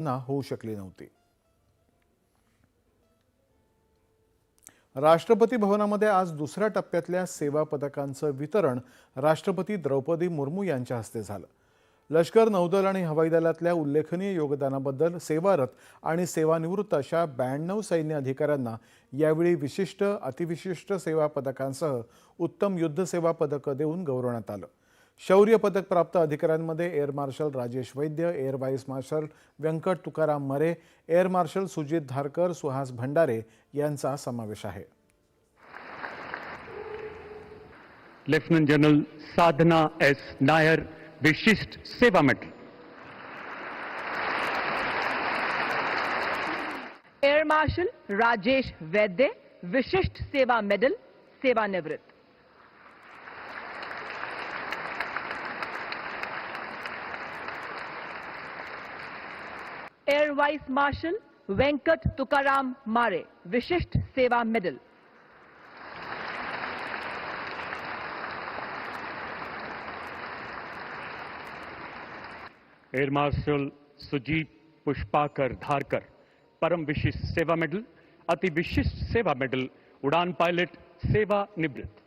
ना होऊ शकली नव्हती. राष्ट्रपती भवनामध्ये आज दुसऱ्या टप्प्यातल्या सेवा पदकांचं वितरण राष्ट्रपती द्रौपदी मुर्मू यांच्या हस्ते झालं. लष्कर नौदल आणि हवाई दलातल्या उल्लेखनीय योगदानाबद्दल सेवारत आणि सेवानिवृत्त अशा ब्याण्णव सैन्य अधिकाऱ्यांना यावेळी विशिष्ट अतिविशिष्ट सेवा पदकांसह उत्तम युद्ध सेवा पदकं देऊन गौरवण्यात आलं. शौर्य पदक प्राप्त अधिकाऱ्यांमध्ये air marshal Rajesh Vaidya air vice marshal Venkat Tukaram Mare air marshal Sujit Dharkar Suhas Bhandare यांचा समावेश आहे. Lieutenant general Sadhana S. Nair विशिष्ट सेवा मेडल एयर मार्शल राजेश वैद्य विशिष्ट सेवा मेडल सेवानिवृत्त। Air vice marshal Venkat Tukaram Mare विशिष्ट सेवा medal air marshal Sujit Pushpakar Dharkar परम विशिष्ट सेवा मेडल अति विशिष्ट सेवा मेडल उड़ान पायलट सेवा निवृत्त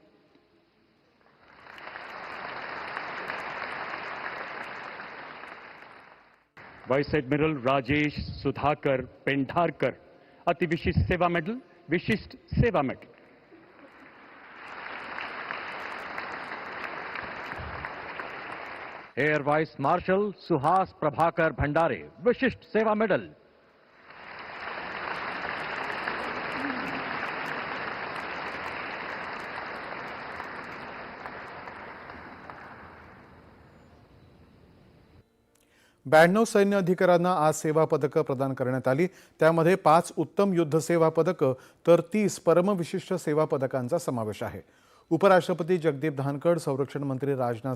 वाइस एडमिरल राजेश सुधाकर पेंढारकर, अति विशिष्ट सेवा मेडल, विशिष्ट सेवा medal. Air vice marshal Suhas Prabhakar Bhandare, विशिष्ट सेवा मेडल। ब्याण्णव सैन्य अधिकाऱ्यांना आज सेवा पदकं प्रदान करण्यात आली. त्यामध्ये पाच उत्तम युद्ध सेवा पदकं तर तीस परमविशिष्ट सेवा पदकांचा समावेश आहे. उपराष्ट्रपती जगदीप धानखड संरक्षण मंत्री राजनाथ सिंह